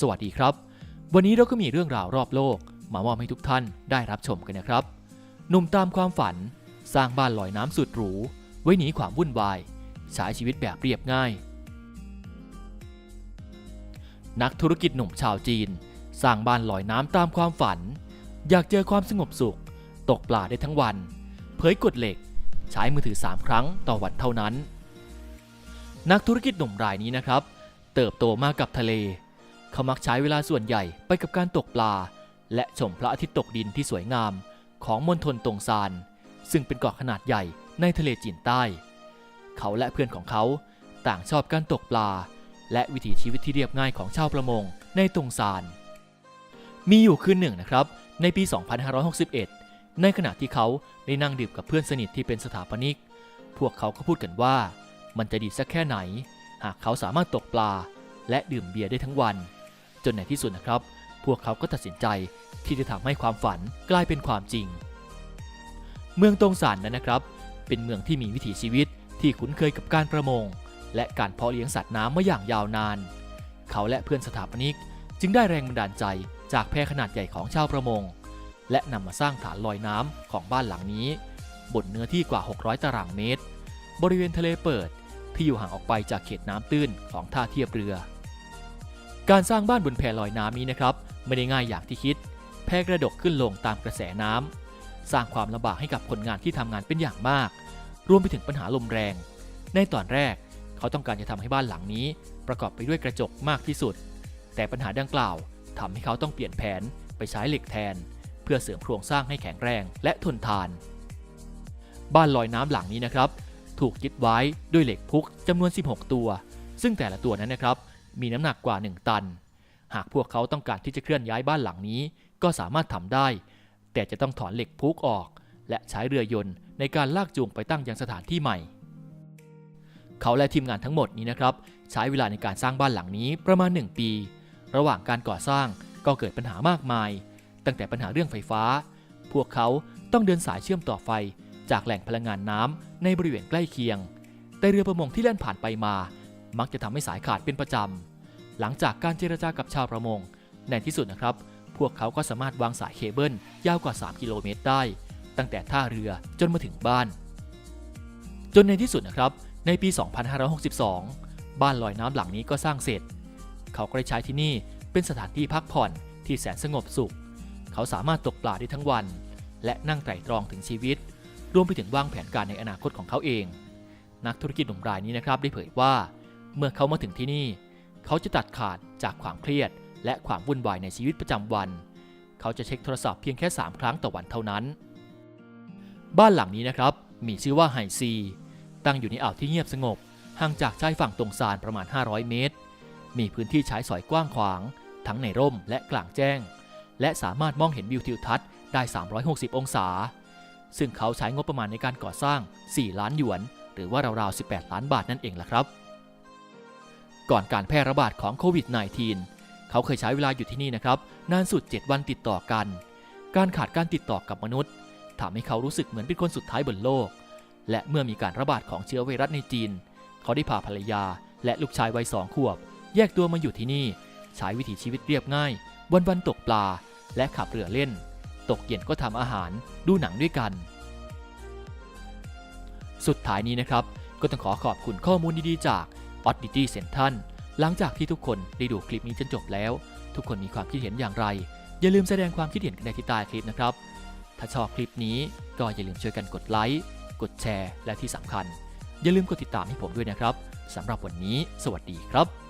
สวัสดีครับ วันนี้เราก็มีเรื่องราวรอบโลก มามอบให้ทุกท่านได้รับชมกันนะครับ หนุ่มตามความฝัน สร้างบ้านลอยน้ำสุดหรู ไว้หนีความวุ่นวายใช้ชีวิตแบบเรียบง่าย นักธุรกิจหนุ่มชาวจีน สร้างบ้านลอยน้ำตามความฝัน อยากเจอความสงบสุข ตกปลาได้ทั้งวัน เผยกฎเหล็ก ใช้มือถือ 3 ครั้งต่อวันเท่านั้น นักธุรกิจหนุ่มรายนี้นะครับ เติบโตมากับทะเล เขามักใช้เวลาส่วนใหญ่ไปกับการตกปลา และชมพระอาทิตย์ตกดินที่สวยงาม ของมณฑลตงซาน ซึ่งเป็นเกาะขนาดใหญ่ในทะเลจีนใต้ เขาและเพื่อนของเขาต่างชอบการตกปลา และวิถีชีวิตที่เรียบง่ายของชาวประมงในตงซาน มีอยู่คืนหนึ่งนะครับ ในปี 2561 ในขณะที่เขาได้นั่งดื่มกับเพื่อนสนิทที่เป็นสถาปนิก พวกเขาก็พูดกันว่า มันจะดีสักแค่ไหน หากเขาสามารถตกปลา และดื่มเบียร์ได้ทั้งวัน จนในที่สุดนะครับ พวกเขาก็ตัดสินใจที่จะทำให้ความฝันกลายเป็นความจริง เมืองตงสานนั้นนะครับ เป็นเมืองที่มีวิถีชีวิตที่คุ้นเคยกับการประมง และการเพาะเลี้ยงสัตว์น้ำมาอย่างยาวนาน เขาและเพื่อนสถาปนิกจึงได้แรงบันดาลใจจากแพขนาดใหญ่ของชาวประมง และนำมาสร้างฐานลอยน้ำของบ้านหลังนี้ บนเนื้อที่กว่า 600 ตารางเมตร บริเวณทะเลเปิดที่อยู่ห่างออกไปจากเขตน้ำตื้นของท่าเทียบเรือ การสร้างบ้านบนแพลอยน้ำนี้นะครับไม่ได้ง่ายอย่างที่คิด แพกระดกขึ้นลงตามกระแสน้ำสร้างความลำบากให้กับคนงานที่ทำงานเป็นอย่างมาก รวมไปถึงปัญหาลมแรง ในตอนแรกเขาต้องการจะทำให้บ้านหลังนี้ ประกอบไปด้วยกระจกมากที่สุด แต่ปัญหาดังกล่าวทำให้เขาต้องเปลี่ยนแผนไปใช้เหล็กแทน เพื่อเสริมโครงสร้างให้แข็งแรงและทนทาน บ้านลอยน้ำหลังนี้นะครับ ถูกยึดไว้ด้วยเหล็กพุกจำนวน 16 ตัว ซึ่งแต่ละตัวนั้นนะครับ มีน้ำหนักกว่า 1 ตัน หากพวกเขาต้องการที่จะเคลื่อนย้ายบ้านหลังนี้ ก็สามารถทำได้ แต่จะต้องถอนเหล็กพุกออก และใช้เรือยนต์ในการลากจูงไปตั้งยังสถานที่ใหม่ เขาและทีมงานทั้งหมดนี้นะครับ ใช้เวลาในการสร้างบ้านหลังนี้ประมาณ 1 ปี ระหว่างการก่อสร้างก็เกิดปัญหามากมาย ตั้งแต่ปัญหาเรื่องไฟฟ้า พวกเขาต้องเดินสายเชื่อมต่อไฟจากแหล่งพลังงานน้ำในบริเวณใกล้เคียง แต่เรือประมงที่แล่นผ่านไปมา มักจะทำให้สายขาดเป็นประจำหลังจากการเจรจากับชาวประมง ในที่สุดนะครับ พวกเขาก็สามารถวางสายเคเบิลยาวกว่า 3 กิโลเมตรได้ ตั้งแต่ท่าเรือจนมาถึงบ้าน จนในที่สุดนะครับ ในปี 2562 บ้านลอยน้ำหลังนี้ก็สร้างเสร็จ เขาก็ได้ใช้ที่นี่เป็นสถานที่พักผ่อนที่แสนสงบสุข เขาสามารถตกปลาได้ทั้งวัน และนั่งไตร่ตรองถึงชีวิต รวมไปถึงวางแผนการในอนาคตของเขาเอง นักธุรกิจหนุ่มรายนี้นะครับได้เผยว่า เมื่อเขามาถึงที่นี่ เขาจะตัดขาดจากความเครียด และความวุ่นวายในชีวิตประจำวัน เขาจะเช็คโทรศัพท์เพียงแค่ 3 ครั้งต่อวันเท่านั้น บ้านหลังนี้นะครับ มีชื่อว่าไฮซี ตั้งอยู่ในอ่าวที่เงียบสงบ ห่างจากชายฝั่งตรงซานประมาณ 500 เมตร มีพื้นที่ใช้สอยกว้างขวาง ทั้งในร่มและกลางแจ้ง และสามารถมองเห็นวิวทิวทัศน์ได้ 360 องศา ซึ่งเขาใช้งบประมาณในการก่อสร้าง 4 ล้านหยวน หรือว่าราวๆ 18 ล้านบาทนั่นเองล่ะครับ ก่อนการแพร่ระบาดของโควิด -19 เขาเคยใช้เวลาอยู่ที่นี่นะครับ นานสุด 7 วันติดต่อกัน การขาดการติดต่อกับมนุษย์ทำให้เขารู้สึกเหมือนเป็นคนสุดท้ายบนโลก และเมื่อมีการระบาดของเชื้อไวรัสในจีน เขาได้พาภรรยา และลูกชายวัยสองขวบ แยกตัวมาอยู่ที่นี่ ใช้วิถีชีวิตเรียบง่าย วันวันตกปลา และขับเรือเล่น ตกเย็นก็ทำอาหาร ดูหนังด้วยกัน สุดท้ายนี้นะครับ ก็ต้องขอขอบคุณข้อมูลดีๆจาก อดดิตี้เซนทันหลังจากที่ทุกคนได้ดูคลิปนี้จนจบแล้ว ทุกคนมีความคิดเห็นอย่างไร อย่าลืมแสดงความคิดเห็นกันในที่ใต้คลิปนะครับ ถ้าชอบคลิปนี้ก็อย่าลืมช่วยกันกดไลค์กดแชร์ และที่สำคัญ อย่าลืมกดติดตามให้ผมด้วยนะครับสำหรับวันนี้ สวัสดีครับ